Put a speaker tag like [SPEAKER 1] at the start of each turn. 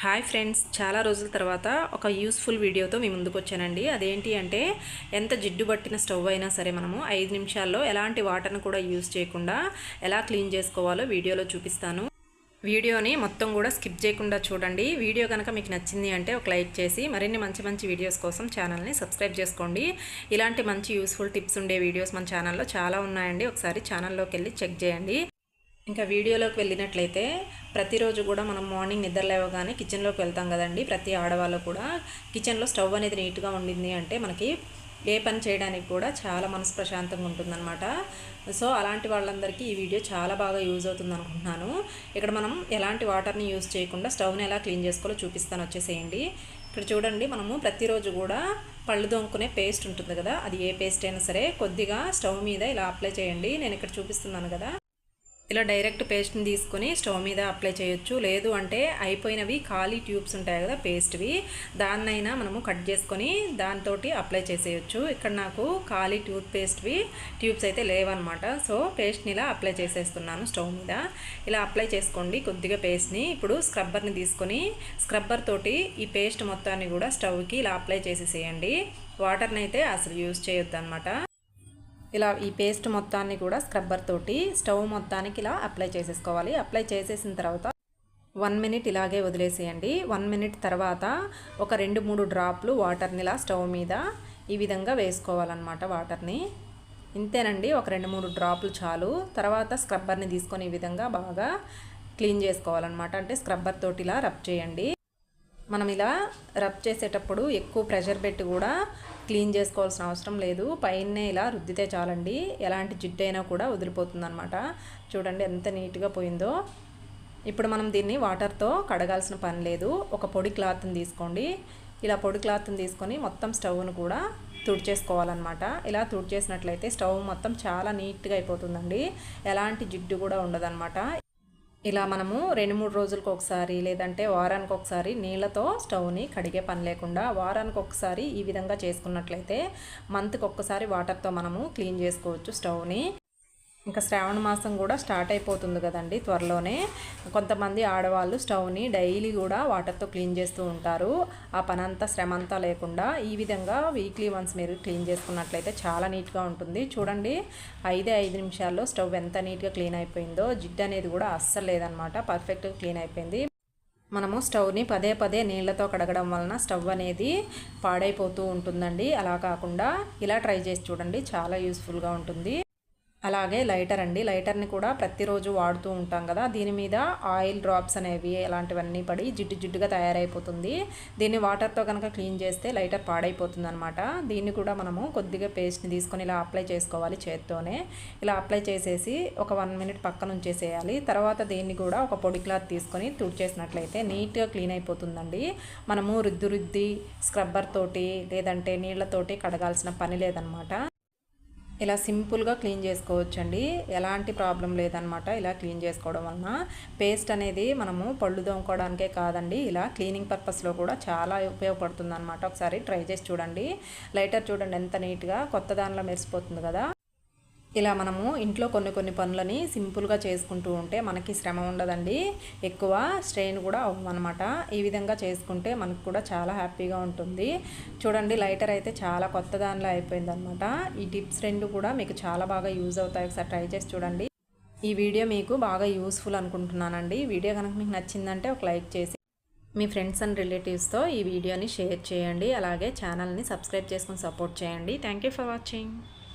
[SPEAKER 1] Hi friends. చాలా రోజుల తర్వాత ఒక యూస్ఫుల్ వీడియోతో మీ ముందుకు వచ్చానండి. అదేంటి అంటే ఎంత జిడ్డు పట్టిన స్టవ్ అయినా సరే మనము ఐదు నిమిషాల్లో ఎలాంటి వాటర్ను కూడా యూజ్ చేయకుండా ఎలా క్లీన్ చేసుకోవాలో వీడియోలో చూపిస్తాను. వీడియోని మొత్తం కూడా స్కిప్ చేయకుండా చూడండి. వీడియో కనుక మీకు నచ్చింది అంటే ఒక లైక్ చేసి మరిన్ని మంచి మంచి వీడియోస్ కోసం ఛానల్ని సబ్స్క్రైబ్ చేసుకోండి. ఇలాంటి మంచి యూస్ఫుల్ టిప్స్ ఉండే వీడియోస్ మన ఛానల్లో చాలా ఉన్నాయండి. ఒకసారి ఛానల్లోకి వెళ్ళి చెక్ చేయండి. ఇంకా వీడియోలోకి వెళ్ళినట్లయితే ప్రతిరోజు కూడా మనం మార్నింగ్ నిద్ర లేవగానే కిచెన్లోకి వెళ్తాం కదండి ప్రతి ఆడవాళ్ళు కూడా. కిచెన్లో స్టవ్ అనేది నీట్గా ఉండింది అంటే మనకి ఏ పని చేయడానికి కూడా చాలా మనసు ప్రశాంతంగా ఉంటుందన్నమాట. సో అలాంటి వాళ్ళందరికీ ఈ వీడియో చాలా బాగా యూజ్ అవుతుంది అనుకుంటున్నాను. ఇక్కడ మనం ఎలాంటి వాటర్ని యూజ్ చేయకుండా స్టవ్ని ఎలా క్లీన్ చేసుకోవాలో చూపిస్తాను వచ్చేసేయండి. ఇక్కడ చూడండి మనము ప్రతిరోజు కూడా పళ్ళు దొంకునే పేస్ట్ ఉంటుంది కదా అది ఏ పేస్ట్ అయినా సరే కొద్దిగా స్టవ్ మీద ఇలా అప్లై చేయండి. నేను ఇక్కడ చూపిస్తున్నాను కదా. ఇలా డైరెక్ట్ పేస్ట్ని తీసుకొని స్టవ్ మీద అప్లై చేయొచ్చు. లేదు అంటే అయిపోయినవి ఖాళీ ట్యూబ్స్ ఉంటాయి కదా పేస్ట్వి. దాన్నైనా మనము కట్ చేసుకొని దాంతో అప్లై చేసేయచ్చు. ఇక్కడ నాకు ఖాళీ ట్యూబ్ పేస్ట్వి ట్యూబ్స్ అయితే లేవన్నమాట. సో పేస్ట్ని ఇలా అప్లై చేసేస్తున్నాను స్టవ్ మీద. ఇలా అప్లై చేసుకోండి కొద్దిగా పేస్ట్ని. ఇప్పుడు స్క్రబ్బర్ని తీసుకొని స్క్రబ్బర్ తోటి ఈ పేస్ట్ మొత్తాన్ని కూడా స్టవ్కి ఇలా అప్లై చేసేసేయండి. వాటర్ని అయితే అసలు యూజ్ చేయొద్దు అనమాట ఇలా ఈ పేస్ట్ మొత్తాన్ని కూడా స్క్రబ్బర్ తోటి స్టవ్ మొత్తానికి ఇలా అప్లై చేసేసుకోవాలి. అప్లై చేసేసిన తర్వాత వన్ మినిట్ ఇలాగే వదిలేసేయండి. వన్ మినిట్ తర్వాత ఒక రెండు మూడు డ్రాప్లు వాటర్ని ఇలా స్టవ్ మీద ఈ విధంగా వేసుకోవాలన్నమాట వాటర్ని ఇంతేనండి ఒక రెండు మూడు డ్రాప్లు చాలు. తర్వాత స్క్రబ్బర్ని తీసుకొని ఈ విధంగా బాగా క్లీన్ చేసుకోవాలన్నమాట. అంటే స్క్రబ్బర్ తోటి ఇలా రబ్ చేయండి. మనం ఇలా రబ్ చేసేటప్పుడు ఎక్కువ ప్రెషర్ పెట్టి కూడా క్లీన్ చేసుకోవాల్సిన అవసరం లేదు. పైనే ఇలా రుద్దితే చాలండి. ఎలాంటి జిడ్డు అయినా కూడా వదిలిపోతుందనమాట చూడండి ఎంత నీట్గా పోయిందో. ఇప్పుడు మనం దీన్ని వాటర్తో కడగాల్సిన పని లేదు. ఒక పొడి క్లాత్ని తీసుకోండి. ఇలా పొడి క్లాత్ని తీసుకొని మొత్తం స్టవ్ను కూడా తుడిచేసుకోవాలన్నమాట. ఇలా తుడిచేసినట్లయితే స్టవ్ మొత్తం చాలా నీట్గా అయిపోతుందండి. ఎలాంటి జిడ్డు కూడా ఉండదన్నమాట. ఇలా మనము రెండు మూడు రోజులకు ఒకసారి లేదంటే వారానికి ఒకసారి నీళ్ళతో స్టవ్ని కడిగే పని లేకుండా వారానికి ఒకసారి ఈ విధంగా చేసుకున్నట్లయితే మంత్కి ఒక్కసారి వాటర్తో మనము క్లీన్ చేసుకోవచ్చు స్టవ్ని. ఇంకా శ్రావణ మాసం కూడా స్టార్ట్ అయిపోతుంది కదండి త్వరలోనే. కొంతమంది ఆడవాళ్ళు స్టవ్ని డైలీ కూడా వాటర్తో క్లీన్ చేస్తూ ఉంటారు. ఆ పనంతా శ్రమ అంతా లేకుండా ఈ విధంగా వీక్లీ వన్స్ మీరు క్లీన్ చేసుకున్నట్లయితే చాలా నీట్గా ఉంటుంది. చూడండి ఐదే ఐదు నిమిషాల్లో స్టవ్ ఎంత నీట్గా క్లీన్ అయిపోయిందో. జిడ్డు అనేది కూడా అస్సలు లేదనమాట. పర్ఫెక్ట్గా క్లీన్ అయిపోయింది. మనము స్టవ్ని పదే పదే నీళ్ళతో కడగడం వలన స్టవ్ అనేది పాడైపోతూ ఉంటుందండి. అలా కాకుండా ఇలా ట్రై చేసి చూడండి చాలా యూస్ఫుల్గా ఉంటుంది. అలాగే లైటర్ అండి. లైటర్ని కూడా ప్రతిరోజు వాడుతూ ఉంటాం కదా. దీని మీద ఆయిల్ డ్రాప్స్ అనేవి అలాంటివన్నీ పడి జిడ్డు జిడ్డుగా తయారైపోతుంది. దీన్ని వాటర్తో కనుక క్లీన్ చేస్తే లైటర్ పాడైపోతుంది అనమాట దీన్ని కూడా మనము కొద్దిగా పేస్ట్ని తీసుకొని ఇలా అప్లై చేసుకోవాలి చేత్తోనే. ఇలా అప్లై చేసేసి ఒక వన్ మినిట్ పక్కన ఉంచేసేయాలి. తర్వాత దీన్ని కూడా ఒక పొడి క్లాత్ తీసుకొని తుడిచేసినట్లయితే నీట్గా క్లీన్ అయిపోతుందండి. మనము రుద్ది రుద్ది స్క్రబ్బర్ తోటి లేదంటే నీళ్ళతోటి కడగాల్సిన పని లేదనమాట ఇలా సింపుల్గా క్లీన్ చేసుకోవచ్చండి. ఎలాంటి ప్రాబ్లం లేదనమాట ఇలా క్లీన్ చేసుకోవడం వలన. పేస్ట్ అనేది మనము పళ్ళు దోముకోవడానికే కాదండి. ఇలా క్లీనింగ్ పర్పస్లో కూడా చాలా ఉపయోగపడుతుంది ఒకసారి ట్రై చేసి చూడండి. లైటర్ చూడండి ఎంత నీట్గా కొత్త దానిలో మెరిసిపోతుంది కదా. ఇలా మనము ఇంట్లో కొన్ని కొన్ని పనులని సింపుల్గా చేసుకుంటూ ఉంటే మనకి శ్రమ ఉండదండి. ఎక్కువ స్ట్రెయిన్ కూడా అవ్వమన్నమాట ఈ విధంగా చేసుకుంటే మనకు కూడా చాలా హ్యాపీగా ఉంటుంది. చూడండి లైటర్ అయితే చాలా కొత్త దానిలో అయిపోయిందనమాట ఈ టిప్స్ రెండు కూడా మీకు చాలా బాగా యూజ్ అవుతాయి. ఒకసారి ట్రై చేసి చూడండి. ఈ వీడియో మీకు బాగా యూస్ఫుల్ అనుకుంటున్నానండి. వీడియో కనుక మీకు నచ్చిందంటే ఒక లైక్ చేసి మీ ఫ్రెండ్స్ అండ్ రిలేటివ్స్తో ఈ వీడియోని షేర్ చేయండి. అలాగే ఛానల్ని సబ్స్క్రైబ్ చేసుకుని సపోర్ట్ చేయండి. Thank for watching.